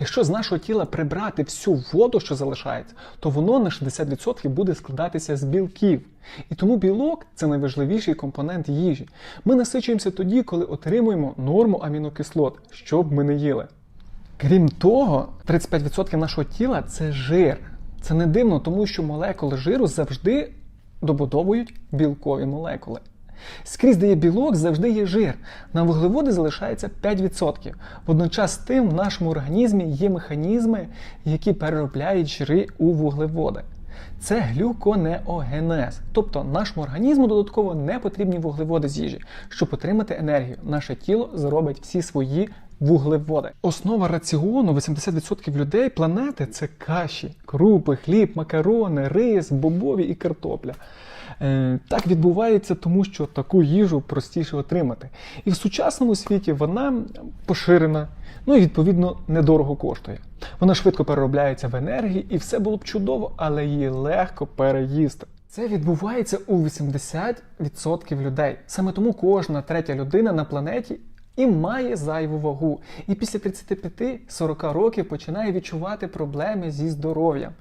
Якщо з нашого тіла прибрати всю воду, що залишається, то воно на 60% буде складатися з білків. І тому білок це найважливіший компонент їжі. Ми насичуємося тоді, коли отримуємо норму амінокислот, що б ми не їли. Крім того, 35% нашого тіла це жир. Це не дивно, тому що молекули жиру завжди добудовують білкові молекули. Скрізь, де є білок, завжди є жир. На вуглеводи залишається 5%. Водночас тим в нашому організмі є механізми, які переробляють жири у вуглеводи. Це глюконеогенез. Тобто нашому організму додатково не потрібні вуглеводи з їжі. Щоб отримати енергію, наше тіло заробить всі свої вуглеводи. Основа раціону 80% людей планети це каші, крупи, хліб, макарони, рис, бобові і картопля. Е, Так відбувається, тому що таку їжу простіше отримати. І в сучасному світі вона поширена, ну і відповідно недорого коштує. Вона швидко переробляється в енергії, і все було б чудово, але її легко переїсти. Це відбувається у 80% людей. Саме тому кожна третя людина на планеті і має зайву вагу. І після 35-40 років починає відчувати проблеми зі здоров'ям.